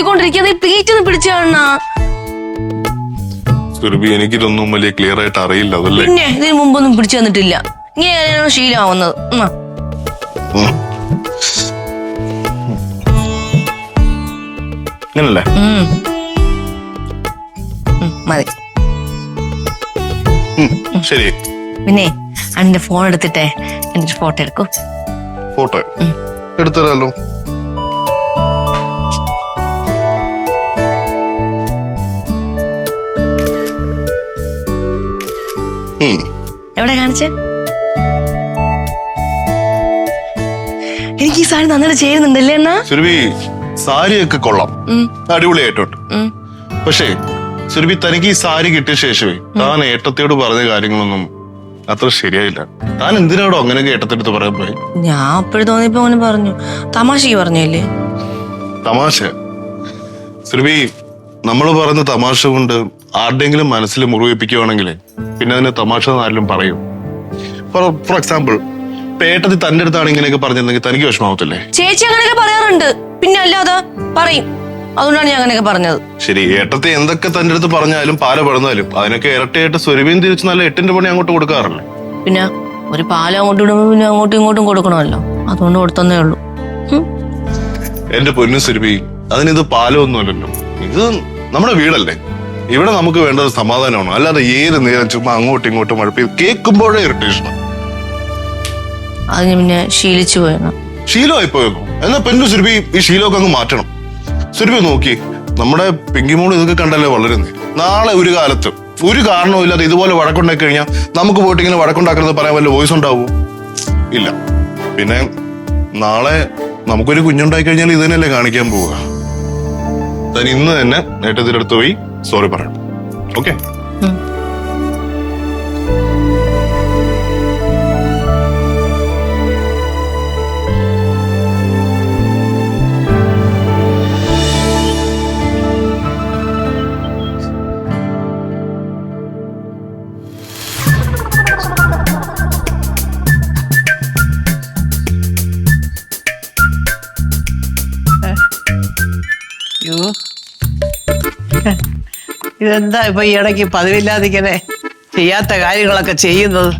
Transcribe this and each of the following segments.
കുത്തിക്കൊണ്ടിരിക്കുക plate ഒന്ന് പിടിച്ചു കാണണ സുരഭി എനിക്കിതൊന്നും വലിയ ക്ലിയർ ആയിട്ട് അറിയില്ല അതല്ലേ? പിന്നെ ഇതിന് മുമ്പൊന്നും പിടിച്ചു വന്നിട്ടില്ല ഇങ്ങനെയാണ് ശീലമാവുന്നത്. ഇങ്ങനല്ലേ? മതി. ശരി. പിന്നെ അന്റെ ഫോൺ എടുത്തിട്ടെ. എന്റെ ഫോട്ടോ എടുക്കൂ. ഫോട്ടോ എടുത്തരാലോ. എവിടെ കാണിച്ച? എനിക്ക് ഈ സാരി നന്നായിട്ട് ചേരുന്നുണ്ടല്ലേ എന്നാ സുരഭി സാരിയൊക്കെ കൊള്ളാം. അടിപൊളിയായിട്ടുണ്ട്. പക്ഷേ സുരഭി തനിക്ക് ഈ സാരി കിട്ടിയ ശേഷമേ താൻ ഏട്ടത്തിയോട് പറഞ്ഞ കാര്യങ്ങളൊന്നും അത്ര ശരിയായില്ല. താൻ എന്തിനാടോ അങ്ങനെ ഏട്ടത്തെടുത്ത് പറയാൻ പോയി? ഞാൻ അപ്പോഴും തോന്നിയപ്പോ അങ്ങനെ പറഞ്ഞു. തമാശക്ക് പറഞ്ഞല്ലേ തമാശ. സുരഭി നമ്മൾ പറയുന്ന തമാശ കൊണ്ട് ആരുടെങ്കിലും മനസ്സിൽ മുറിവേപ്പിക്കുകയാണെങ്കിൽ പിന്നെ അതിന് തമാശ ആരെങ്കിലും പറയും. ഫോർ ഫോർ എക്സാമ്പിൾ പേട്ടത്തിൽ തന്റെ അടുത്താണ് ഇങ്ങനെയൊക്കെ പറഞ്ഞിരുന്നെങ്കിൽ തനിക്ക് വിഷമാവത്തില്ലേ ചേച്ചി അങ്ങനെയൊക്കെ പറയാറുണ്ട്. പിന്നെ അല്ലാതെ പറയും. അതുകൊണ്ടാണ് ഞാൻ അങ്ങനെയൊക്കെ പറഞ്ഞത്. ശരി ഏട്ടത്തെ എന്തൊക്കെ തന്റെ അടുത്ത് പറഞ്ഞാലും പാല പറഞ്ഞാലും അതിനൊക്കെ ഇരട്ടയായിട്ട് സ്വരുവീൻ തിരിച്ച് നല്ല എട്ടിന്റെ പണി അങ്ങോട്ട് കൊടുക്കാറില്ലേ? പിന്നെ ഒരു പാല അങ്ങോട്ട് ഇടുമ്പോ പിന്നെ അങ്ങോട്ടും ഇങ്ങോട്ടും കൊടുക്കണമല്ലോ. അതുകൊണ്ട് കൊടുത്തന്നേ ഉള്ളൂ. എന്റെ പൊന്നു സുരഭി അതിനിത് പാലമൊന്നുമല്ലല്ലോ ഇത് നമ്മുടെ വീടല്ലേ? ഇവിടെ നമുക്ക് വേണ്ട ഒരു സമാധാനമാണ്. അല്ലാതെ ഏത് നേരം ചുമ്മാ അങ്ങോട്ടും ഇങ്ങോട്ടും മഴപ്പ് കേൾക്കുമ്പോഴേ ഇറിറ്റേഷനാണ് അതിന് പിന്നെ ശീലിച്ചു പോയെന്ന് ശീലമായി പോയേക്കും എന്നാ പെണ്ണു സുരഭി ഈ ശീലമൊക്കെ അങ്ങ് മാറ്റണം. സുരഭി നോക്കി നമ്മുടെ പിങ്കിമോൾ ഇതൊക്കെ കണ്ടല്ലേ വളരെ നാളെ ഒരു കാലത്ത് ഒരു കാരണവും ഇല്ലാതെ ഇതുപോലെ വഴക്കുണ്ടാക്കി കഴിഞ്ഞാൽ നമുക്ക് പോയിട്ട് ഇങ്ങനെ വഴക്കുണ്ടാക്കരുത് പറയാൻ വല്ല വോയിസ് ഉണ്ടാവൂ? ഇല്ല. പിന്നെ നാളെ നമുക്കൊരു കുഞ്ഞുണ്ടായി കഴിഞ്ഞാൽ ഇത് തന്നെയല്ലേ കാണിക്കാൻ പോവുക. താൻ ഇന്ന് തന്നെ നേട്ടത്തിലെടുത്ത് പോയി സോറി പറയണം. ഓക്കെ ഇതെന്താ ഇപ്പൊ ഈ ഇടയ്ക്ക് പതിവില്ലാതിങ്ങനെ ചെയ്യാത്ത കാര്യങ്ങളൊക്കെ ചെയ്യുന്നത്?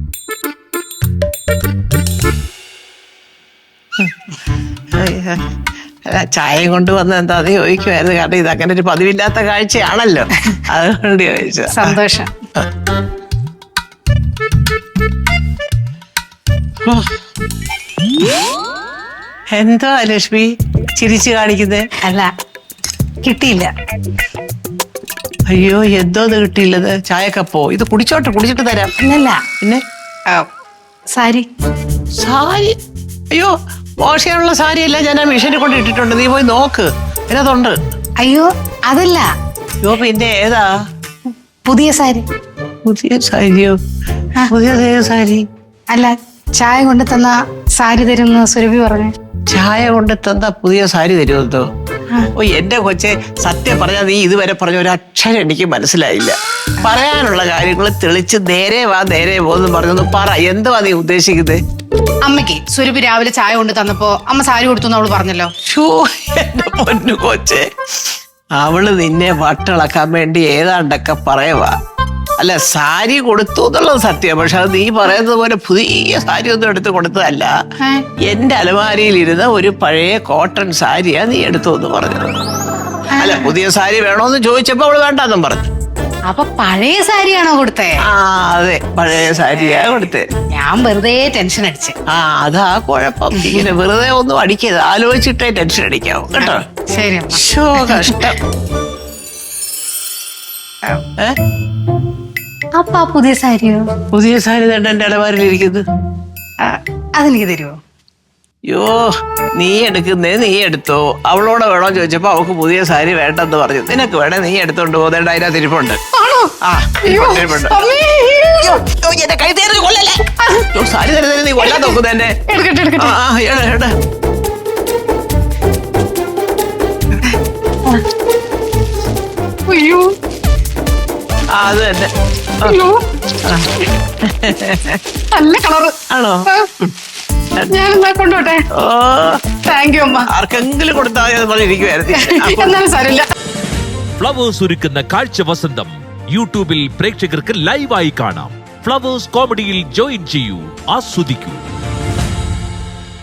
ചായയും കൊണ്ട് വന്ന് എന്താ ചോദിക്കുമായിരുന്നു കാരണം ഇത് അങ്ങനെ ഒരു പതിവില്ലാത്ത കാഴ്ചയാണല്ലോ. അതുകൊണ്ട് ചോദിച്ചു സന്തോഷം. എന്താ ലക്ഷ്മി? ചിരിച്ചു കാണിക്കുന്നേ? അല്ല കിട്ടിയില്ല. അയ്യോ എന്തോ അത് കിട്ടിയില്ലത്? ചായക്കപ്പോ ഇത് കുടിച്ചോട്ടെ കുടിച്ചിട്ട് തരാം. അല്ലല്ല പിന്നെ? ആ, സാരി. സാരി? അയ്യോ വാഷ് ചെയ്യാനുള്ള സാരിയല്ല ഞാൻ ആ മെഷീനിൽ കൊണ്ട് ഇട്ടിട്ടുണ്ട്. നീ പോയി നോക്ക്. അതിനകത്തുണ്ട്. അയ്യോ അതല്ല. അയ്യോ പിന്നെ ഏതാ? പുതിയ സാരി. പുതിയ സാരിയോ? പുതിയ ഏത് സാരി? അല്ല ചായ കൊണ്ട് തന്ന സാരി തരുന്ന സുരഭി പറഞ്ഞു. ചായ കൊണ്ട് തന്ന പുതിയ സാരി തരുമോ ഓ എന്റെ കൊച്ചെ സത്യം പറഞ്ഞാൽ നീ ഇതുവരെ പറഞ്ഞ ഒരു അക്ഷരം എനിക്ക് മനസ്സിലായില്ല. പറയാനുള്ള കാര്യങ്ങൾ തെളിച്ച് നേരെ വാ നേരെ പോന്ന് പറഞ്ഞു പറ. എന്തുവാ നീ ഉദ്ദേശിക്കുന്നത് അമ്മയ്ക്ക് സുരഭി രാവിലെ ചായ കൊണ്ട് തന്നപ്പോ അമ്മ സാരി കൊടുത്തു അവൾ പറഞ്ഞല്ലോ. ഷോ എന്റെ പൊന്നു കൊച്ചെ. അവൾ നിന്നെ വട്ടിളക്കാൻ വേണ്ടി ഏതാണ്ടൊക്കെ പറയുവാ. അല്ല സാരി കൊടുത്തു എന്നുള്ളത് സത്യം. പക്ഷെ അത് നീ പറയുന്നത് പോലെ പുതിയ സാരി ഒന്നും എടുത്ത് കൊടുത്തതല്ല? എന്റെ അലമാരിയിൽ ഇരുന്ന ഒരു പഴയ കോട്ടൺ സാരിയാ നീ എടുത്തു എന്ന് പറഞ്ഞത് അല്ല പുതിയ സാരി വേണോന്ന് ചോദിച്ചപ്പോ അവൾ വേണ്ടെന്നും പറഞ്ഞു. അപ്പൊ പഴയ സാരിയാണോ കൊടുത്തേ? ആ അതെ പഴയ സാരിയാ കൊടുത്തേ. ഞാൻ വെറുതെ ടെൻഷൻ അടിച്ച്. ആ അതാ കുഴപ്പം. ഇങ്ങനെ വെറുതെ ഒന്നും അടിക്കരുത്. ആലോചിച്ചിട്ടേ ടെൻഷൻ അടിക്കാവും കേട്ടോ? ശരി കഷ്ടം. ഏ? അപ്പൊ പുതിയ സാരിയോ പുതിയ സാരി തന്നെ എന്റെ അലമാരിൽ ആ, അതെനിക്ക് തരുമോ യോ നീ എടുക്കുന്നേ നീ എടുത്തോ. അവളോട് വേണോ ചോദിച്ചപ്പോ അവൾക്ക് പുതിയ സാരി വേണ്ടെന്ന് പറഞ്ഞു. നിനക്ക് വേണേ നീ എടുത്തോണ്ട് പോകുന്നേണ്ട അതിനകത്ത് ഇരിപ്പുണ്ട്. ആ എന്റെ കൈ തേറി കൊല്ലല്ലേ? സാരി തരുന്നതിന് നീ കൊല്ലാൻ നോക്കുന്നേ എന്നെ? ആ, എടാ, എടാ. അത് തന്നെ. അയ്യോ. നല്ല കളറ്. ആണോ? ഞാനെന്നാ കൊണ്ടോട്ടെ ഓ. താങ്ക് യു അമ്മ. ആർക്കെങ്കിലും കൊടുത്താൽ മതി അതുപോലെ ഇരിക്കുവായിരുന്നു. എന്നാലും സാരമില്ല. ഫ്ലവേഴ്സ് ഒരുക്കുന്ന കാഴ്ച വസന്തം യൂട്യൂബിൽ പ്രേക്ഷകർക്ക് ലൈവായി കാണാം. ഫ്ലവേഴ്സ് കോമഡിയിൽ ജോയിൻ ചെയ്യൂ ആസ്വദിക്കൂ.